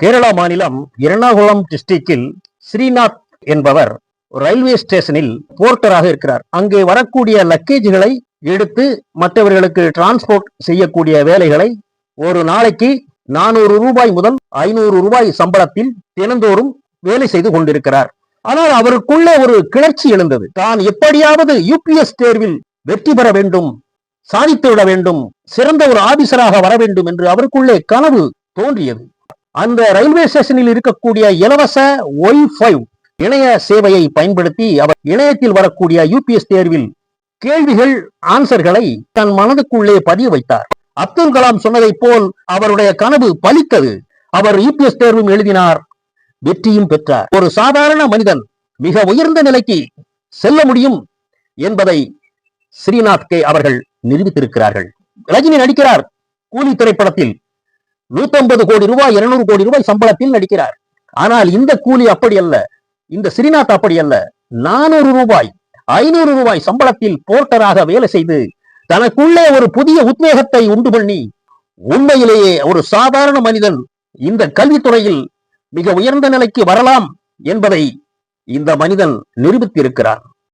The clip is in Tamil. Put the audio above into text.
கேரளா மாநிலம் எர்ணாகுளம் டிஸ்ட்ரிக்டில் ஸ்ரீநாத் என்பவர் ரயில்வே ஸ்டேஷனில் போர்ட்டராக இருக்கிறார். அங்கே வரக்கூடிய லக்கேஜ்களை எடுத்து மற்றவர்களுக்கு டிரான்ஸ்போர்ட் செய்யக்கூடிய வேலைகளை ஒரு நாளைக்கு நானூறு ரூபாய் முதல் ஐநூறு ரூபாய் சம்பளத்தில் தினந்தோறும் வேலை செய்து கொண்டிருக்கிறார். ஆனால் அவருக்குள்ள ஒரு கிளர்ச்சி எழுந்தது. தான் எப்படியாவது யூபிஎஸ் தேர்வில் வெற்றி பெற வேண்டும் சாதித்து விட வேண்டும் சிறந்த ஒரு ஆபீசராக வர வேண்டும் என்று அவருக்குள்ளே கனவு தோன்றியது. அந்த ரயில்வே ஸ்டேஷனில் இருக்கக்கூடிய இலவச ஒய் ஃபைவ் இணைய சேவையை பயன்படுத்தி அவர் இணையத்தில் வரக்கூடிய யூபிஎஸ் தேர்வில் கேள்விகள் ஆன்சர்களை தன் மனதுக்குள்ளே பதிய வைத்தார். அப்துல் கலாம் சொன்னதைப் போல் அவருடைய கனவு பலித்தது. அவர் யூபிஎஸ் தேர்வும் எழுதினார். வெற்றியும் பெற்றார். ஒரு சாதாரண மனிதன் மிக உயர்ந்த நிலைக்கு செல்ல முடியும் என்பதை ஸ்ரீநாத் கே அவர்கள் நிரூபித்திருக்கிறார்கள். ரஜினி நடிக்கிறார். கூலி திரைப்படத்தில் 150 கோடி ரூபாய் 200 கோடி ரூபாய் சம்பளத்தில் நடிக்கிறார். ஆனால் இந்த கூலி அப்படி அல்ல. இந்த ஸ்ரீநாத் அப்படி அல்ல. நானூறு ரூபாய் ஐநூறு ரூபாய் சம்பளத்தில் போர்ட்டராக வேலை செய்து தனக்குள்ளே ஒரு புதிய உத்வேகத்தை உண்டு பண்ணி உண்மையிலேயே ஒரு சாதாரண மனிதன் இந்த கல்வித்துறையில் மிக உயர்ந்த நிலைக்கு வரலாம் என்பதை இந்த மனிதன் நிரூபித்திருக்கிறார்